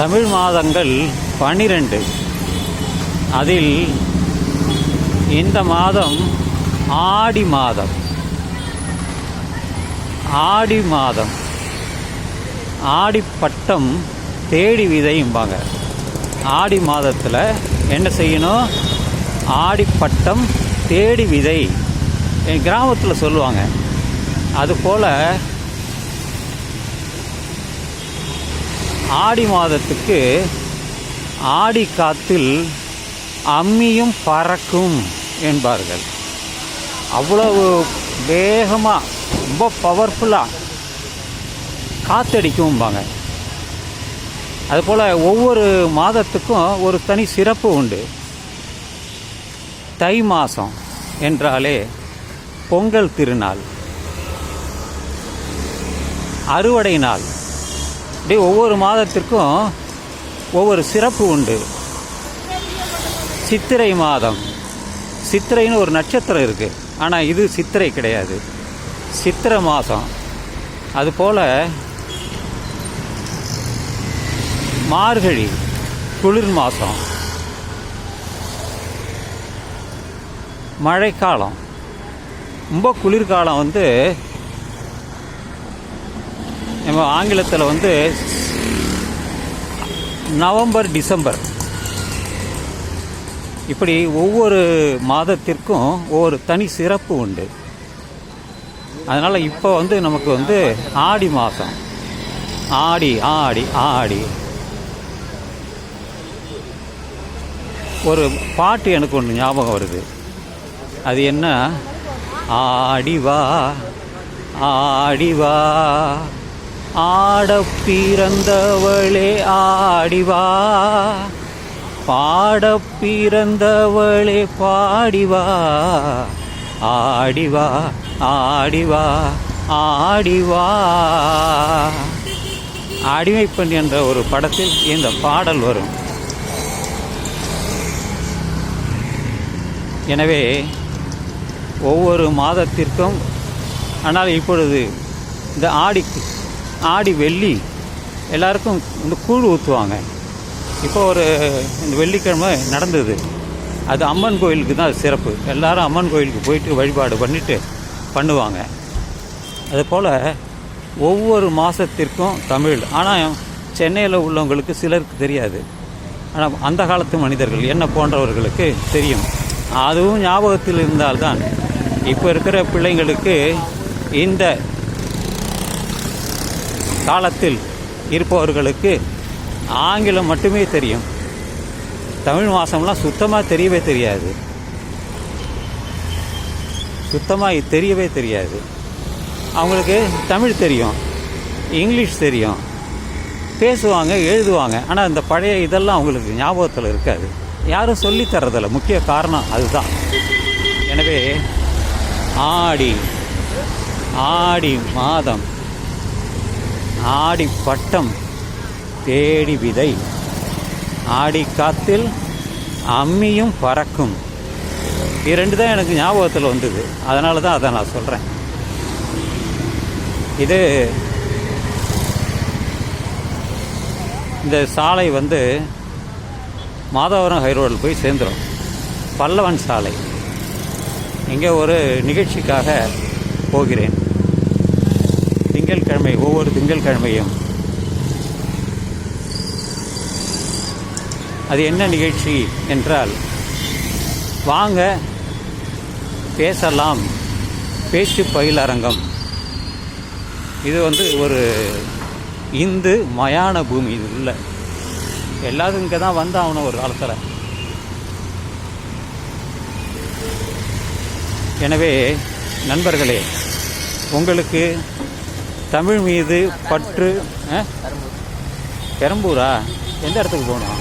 தமிழ் மாதங்கள் பனிரெண்டு. அதில் இந்த மாதம் ஆடி மாதம். ஆடி மாதம். ஆடிப்பட்டம் தேடி விதையும்பாங்க. ஆடி மாதத்தில் என்ன செய்யணும்? ஆடிப்பட்டம் தேடி விதை. என் கிராமத்தில் சொல்லுவாங்க. அதுபோல் ஆடி மாதத்துக்கு ஆடி காத்தில் அம்மியும் பறக்கும் என்பார்கள். அவ்வளவு வேகமாக ரொம்ப பவர்ஃபுல்லாக காத்தடிக்கும்பாங்க. அதுபோல் ஒவ்வொரு மாதத்துக்கும் ஒரு தனி சிறப்பு உண்டு. தை மாதம் என்றாலே பொங்கல் திருநாள். அறுவடை நாள். இப்படி ஒவ்வொரு மாதத்திற்கும் ஒவ்வொரு சிறப்பு உண்டு. சித்திரை மாதம். சித்திரைன்னு ஒரு நட்சத்திரம் இருக்குது ஆனால் இது சித்திரை கிடையாது. சித்திரை மாதம். அதுபோல் மார்கழி குளிர் மாதம். மழைக்காலம். ரொம்ப குளிர்காலம் வந்து நம்ம ஆங்கிலத்தில் வந்து நவம்பர் டிசம்பர். இப்படி ஒவ்வொரு மாதத்திற்கும் ஒவ்வொரு தனி சிறப்பு உண்டு. அதனால் இப்போ வந்து நமக்கு வந்து ஆடி மாதம் ஆடி ஆடி ஆடி. ஒரு பாட்டு எனக்கு ஒன்று ஞாபகம் வருது. அது என்ன? ஆடிவா ஆடிவா ஆடி வா ஆட பிறந்தவளே ஆடி வா பிறந்தவளே பாடிவா. ஆடிவா ஆடிவா ஆடிவா. அடிமைப்பெண் என்ற ஒரு படத்தில் இந்த பாடல் வரும். எனவே ஒவ்வொரு மாதத்திற்கும் ஆனால் இப்பொழுது இந்த ஆடி ஆடி வெள்ளி எல்லாருக்கும் இந்த கூழ் ஊற்றுவாங்க இப்போ ஒரு இந்த வெள்ளிக்கிழமை நடந்தது. அது அம்மன் கோயிலுக்கு தான் சிறப்பு. எல்லாரும் அம்மன் கோயிலுக்கு போயிட்டு வழிபாடு பண்ணிட்டு பண்ணுவாங்க. அதுபோல் ஒவ்வொரு மாதத்திற்கும் தமிழ். ஆனால் சென்னையில் உள்ளவங்களுக்கு சிலருக்கு தெரியாது. ஆனால் அந்த காலத்து மனிதர்கள் என்ன போன்றவர்களுக்கு தெரியும். அதுவும் ஞாபகத்தில் இருந்தால்தான். இப்போ இருக்கிற பிள்ளைங்களுக்கு இந்த காலத்தில் இருப்பவர்களுக்கு ஆங்கிலம் மட்டுமே தெரியும். தமிழ் மாதம்லாம் சுத்தமாக தெரியவே தெரியாது. சுத்தமாக தெரியவே தெரியாது. அவங்களுக்கு தமிழ் தெரியும் இங்கிலீஷ் தெரியும். பேசுவாங்க எழுதுவாங்க. ஆனால் இந்த பழைய இதெல்லாம் அவங்களுக்கு ஞாபகத்தில் இருக்காது. யாரும் சொல்லித்தரதில்ல முக்கிய காரணம் அதுதான். எனவே ஆடி ஆடி மாதம் ஆடி பட்டம் தேடி விதை. ஆடி காத்தில் அம்மியும் பறக்கும். இது ரெண்டு தான் எனக்கு ஞாபகத்தில் வந்தது. அதனால தான் அதை நான் சொல்கிறேன் இது இந்த சாலை வந்து மாதவரம் ஹைரோடில் போய் சேர்ந்துடும் பல்லவன் சாலை. இங்கே ஒரு நிகழ்ச்சிக்காக போகிறேன். திங்கட்கிழமை ஒவ்வொரு திங்கட்கிழமையும் அது என்ன நிகழ்ச்சி என்றால் வாங்க பேசலாம் பேச்சு பயிலரங்கம் இது வந்து ஒரு இந்து மயான பூமி இது இல்லை எல்லாரும் இங்கே தான் வந்தாகணும் ஒரு காலத்தில். எனவே நண்பர்களே உங்களுக்கு தமிழ் மீது பற்று ஆ? பெரம்பூரா எந்த இடத்துக்கு போகணும்